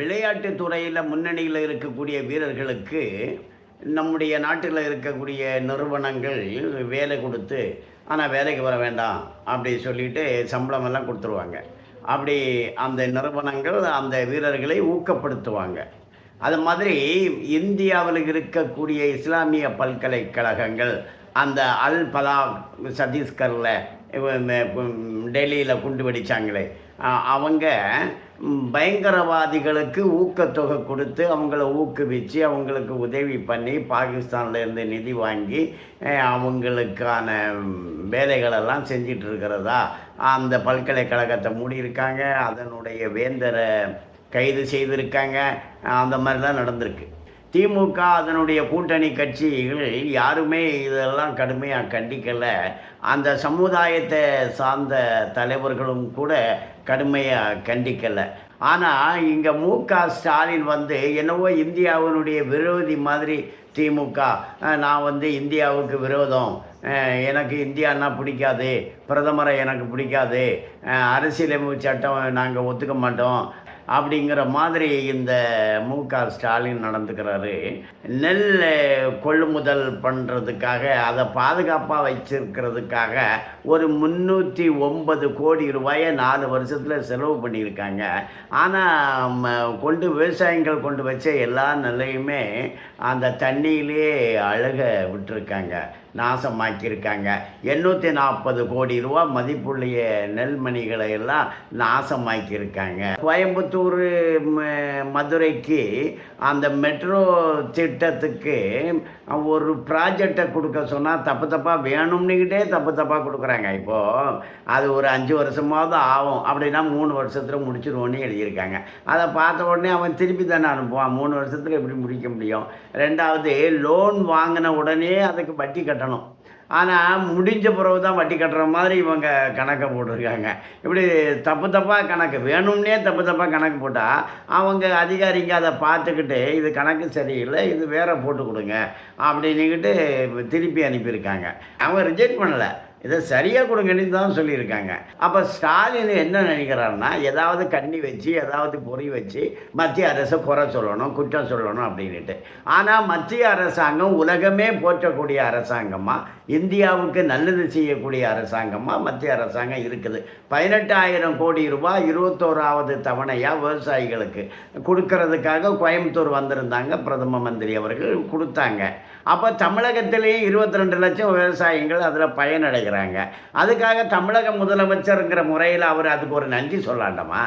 விளையாட்டு துறையில் முன்னணியில் இருக்கக்கூடிய வீரர்களுக்கு நம்முடைய நாட்டில் இருக்கக்கூடிய நிறுவனங்கள் வேலை கொடுத்து ஆனால் வேலைக்கு வர வேண்டாம் அப்படி சொல்லிட்டு சம்பளம் எல்லாம் கொடுத்துருவாங்க. அப்படி அந்த நிறுவனங்கள் அந்த வீரர்களை ஊக்கப்படுத்துவாங்க. அது மாதிரி இந்தியாவில் இருக்கக்கூடிய இஸ்லாமிய பல்கலைக்கழகங்கள் அந்த அல் பலா சத்தீஸ்கரில் டெல்லியில் குண்டு வெடிச்சாங்களே அவங்க பயங்கரவாதிகளுக்கு ஊக்கத்தொகை கொடுத்து அவங்கள ஊக்குவிச்சு அவங்களுக்கு உதவி பண்ணி பாகிஸ்தான்லேருந்து நிதி வாங்கி அவங்களுக்கான வேலைகளெல்லாம் செஞ்சிட்ருக்கிறதா? அந்த பல்கலைக்கழகத்தை மூடியிருக்காங்க. அதனுடைய வேந்தரை கைது செய்திருக்காங்க. அந்த மாதிரிலாம் நடந்திருக்கு. திமுக அதனுடைய கூட்டணி கட்சிகள் யாருமே இதெல்லாம் கடுமையாக கண்டிக்கலை. அந்த சமுதாயத்தை சார்ந்த தலைவர்களும் கூட கடுமையாக கண்டிக்கலை. ஆனால் இங்கே மு க ஸ்டாலின் வந்து என்னவோ இந்தியாவினுடைய விரோதி மாதிரி திமுக நான் வந்து இந்தியாவுக்கு விரோதம். எனக்கு இந்தியான்னா பிடிக்காது. பிரதமரை எனக்கு பிடிக்காது. அரசியலமைப்பு சட்டம் நாங்கள் ஒத்துக்க மாட்டோம். அப்படிங்கிற மாதிரி இந்த மு க ஸ்டாலின் நடந்துக்கிறாரு. நெல் கொள்முதல் பண்ணுறதுக்காக அதை பாதுகாப்பாக வச்சிருக்கிறதுக்காக ஒரு முந்நூற்றி ஒன்பது கோடி ரூபாயை நாலு வருஷத்தில் செலவு பண்ணியிருக்காங்க. ஆனால் கொண்டு விவசாயிகள் கொண்டு வச்ச எல்லா நிலையுமே அந்த தண்ணியிலே அழுக விட்டுருக்காங்க. நாசமாக்கியிருக்காங்க. எண்ணூற்றி நாற்பது கோடி ரூபா மதிப்புள்ள நெல்மணிகளை எல்லாம் நாசமாக்கியிருக்காங்க. கோயம்புத்தூர் மதுரைக்கு அந்த மெட்ரோ திட்டத்துக்கு ஒரு ப்ராஜெக்டை கொடுக்க சொன்னால் தப்பு தப்பாக வேணும்னுக்கிட்டே தப்பு தப்பாக கொடுக்குறாங்க. இப்போது அது ஒரு அஞ்சு வருஷமாவது ஆகும். அப்படின்னா மூணு வருஷத்தில் முடிச்சிருவோன்னு எழுதியிருக்காங்க. அதை பார்த்த உடனே அவன் திருப்பி தானே அனுப்புவான். மூணு வருஷத்தில் எப்படி முடிக்க முடியும்? ரெண்டாவது லோன் வாங்கின உடனே அதுக்கு வட்டி verano. ஆனால் முடிஞ்ச பிறகு தான் வட்டி கட்டுற மாதிரி இவங்க கணக்கை போட்டிருக்காங்க. இப்படி தப்பு தப்பாக கணக்கு வேணும்னே தப்பு தப்பாக கணக்கு போட்டால் அவங்க அதிகாரிங்க அதை பார்த்துக்கிட்டு இது கணக்கு சரியில்லை இது வேற போட்டு கொடுங்க அப்படின்னுக்கிட்டு திருப்பி அனுப்பியிருக்காங்க. அவங்க ரிஜெக்ட் பண்ணலை. இதை சரியாக கொடுங்கன்னு தான் சொல்லியிருக்காங்க. அப்போ ஸ்டாலின் என்ன நினைக்கிறாருன்னா ஏதாவது கண்ணி வச்சு ஏதாவது பொறி வச்சு மத்திய அரசை குறை சொல்லணும் குற்றம் சொல்லணும் அப்படின்ட்டு ஆனால் மத்திய அரசாங்கம் உலகமே போற்றக்கூடிய அரசாங்கமாக இந்தியாவுக்கு நல்லது செய்யக்கூடிய அரசாங்கமாக மத்திய அரசாங்கம் இருக்குது. பதினெட்டாயிரம் கோடி ரூபாய் இருபத்தோராவது தவணையாக விவசாயிகளுக்கு கொடுக்கறதுக்காக கோயம்புத்தூர் வந்திருந்தாங்க பிரதம மந்திரி அவர்கள் கொடுத்தாங்க. அப்போ தமிழகத்திலேயும் இருபத்தி ரெண்டு லட்சம் விவசாயிகள் அதில் பயனடைகிறாங்க. அதுக்காக தமிழக முதலமைச்சருங்கிற முறையில் அவர் அதுக்கு ஒரு நன்றி சொல்லாண்டமா